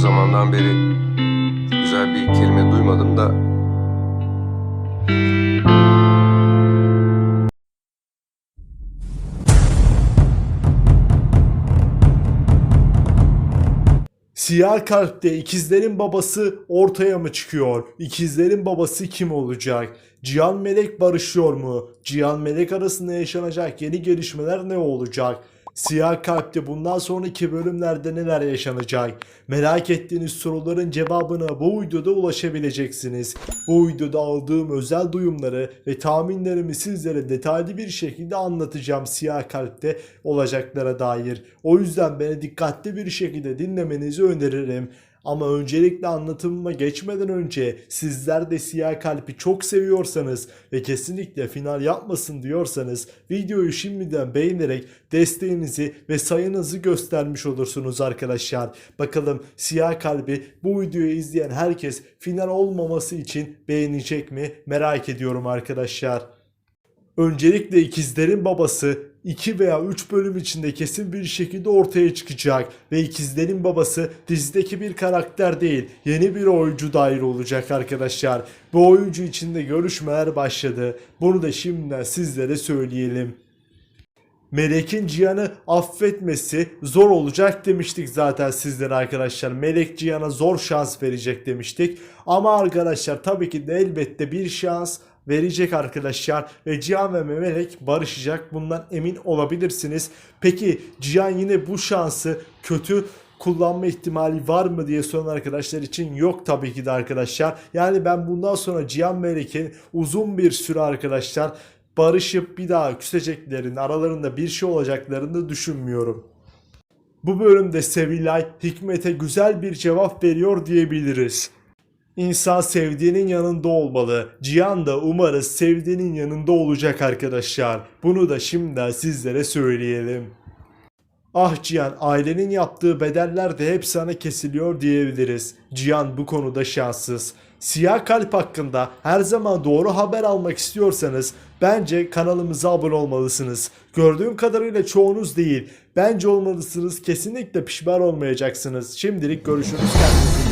zamandan beri güzel bir kelime duymadım da Siyah Kalp'te ikizlerin babası ortaya mı çıkıyor? İkizlerin babası kim olacak? Cihan Melek barışıyor mu? Cihan Melek arasında yaşanacak yeni gelişmeler ne olacak? Siyah Kalp'te bundan sonraki bölümlerde neler yaşanacak? Merak ettiğiniz soruların cevabına bu videoda ulaşabileceksiniz. Bu videoda aldığım özel duyumları ve tahminlerimi sizlere detaylı bir şekilde anlatacağım Siyah Kalp'te olacaklara dair. O yüzden beni dikkatli bir şekilde dinlemenizi öneririm. Ama öncelikle anlatımıma geçmeden önce sizler de Siyah Kalp'i çok seviyorsanız ve kesinlikle final yapmasın diyorsanız videoyu şimdiden beğenerek desteğinizi ve sayınızı göstermiş olursunuz arkadaşlar. Bakalım Siyah Kalp'i bu videoyu izleyen herkes final olmaması için beğenecek mi merak ediyorum arkadaşlar. Öncelikle ikizlerin babası 2 veya 3 bölüm içinde kesin bir şekilde ortaya çıkacak ve ikizlerin babası dizideki bir karakter değil yeni bir oyuncu dair olacak arkadaşlar. Bu oyuncu için de görüşmeler başladı. Bunu da şimdiden sizlere söyleyelim. Melek'in Cihan'ı affetmesi zor olacak demiştik zaten sizlere arkadaşlar. Melek Cihan'a zor şans verecek demiştik. Ama arkadaşlar tabii ki de elbette bir şans verecek arkadaşlar. Ve Cihan ve Melek barışacak. Bundan emin olabilirsiniz. Peki Cihan yine bu şansı kötü kullanma ihtimali var mı diye soran arkadaşlar için yok tabii ki de arkadaşlar. Yani ben bundan sonra Cihan Melek'in uzun bir süre arkadaşlar barışıp bir daha küseceklerini, aralarında bir şey olacaklarını düşünmüyorum. Bu bölümde Sevilay Hikmet'e güzel bir cevap veriyor diyebiliriz. İnsan sevdiğinin yanında olmalı. Cihan da umarız sevdiğinin yanında olacak arkadaşlar. Bunu da şimdiden sizlere söyleyelim. Ah Cihan ailenin yaptığı bedeller de hep sana kesiliyor diyebiliriz. Cihan bu konuda şanssız. Siyah Kalp hakkında her zaman doğru haber almak istiyorsanız bence kanalımıza abone olmalısınız. Gördüğüm kadarıyla çoğunuz değil. Bence olmalısınız. Kesinlikle pişman olmayacaksınız. Şimdilik görüşürüz kendinize